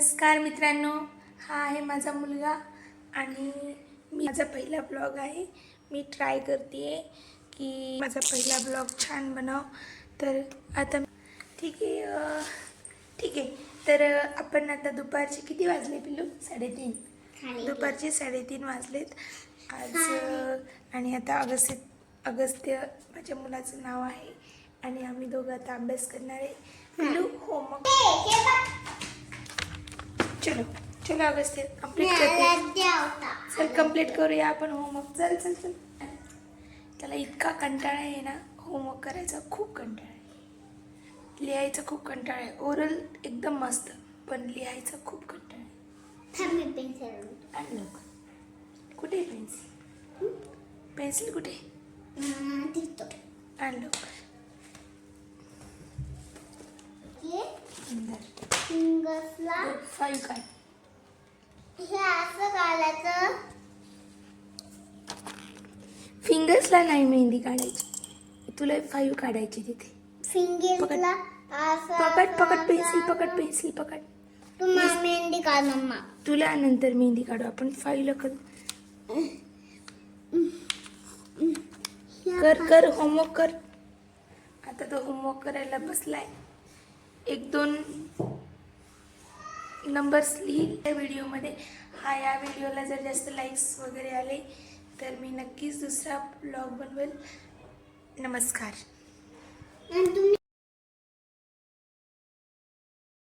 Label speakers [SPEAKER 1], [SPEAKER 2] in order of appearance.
[SPEAKER 1] नमस्कार मित्रांनो हा आहे माझा मुलगा आणि मी माझा पहिला ब्लॉग आहे. मी ट्राय करते आहे की माझा पहिला ब्लॉग छान बनव. तर आता ठीक आहे ठीक आहे. तर आपण आता दुपारचे किती वाजले पिल्लू? साडेतीन. दुपारचे साडेतीन वाजलेत. आज आणि आता अगस्त्य अगस्त्य माझ्या मुलाचं नाव आहे आणि आम्ही दोघं आता अभ्यास करणार आहे. पिल्लू होमवर्क चलो चलो अगस्त्य करते. चल कंप्लीट करूया आपण होमवर्क चल चल चल. त्याला इतका कंटाळा आहे ना होमवर्क करायचा खूप कंटाळा आहे. लिहायचा खूप कंटाळा आहे. ओरल एकदम मस्त पण लिहायचा खूप कंटाळा आहे. आण लवकर. कुठे पेन्सिल पेन्सिल कुठे? आण लवकर. अंदर फाईव्ह काय फिंगर्सला नाही मेहंदी काढायची. तुला फाईव्ह काढायची तिथे. पकड. पकड पेन्सिल पकड पेन्सिल पकड
[SPEAKER 2] मेहंदी काढ मम्मा.
[SPEAKER 1] तुला नंतर मेहंदी काढू. आपण फाईव्हला कर. कर कर होमवर्क कर. आता तो होमवर्क करायला बसलाय. एक दोन नंबर्स लिहील त्या व्हिडिओमध्ये. हा या व्हिडिओला जर जास्त लाईक्स वगैरे आले तर मी नक्कीच दुसरा ब्लॉग बनवेल. नमस्कार.
[SPEAKER 2] तुम्ही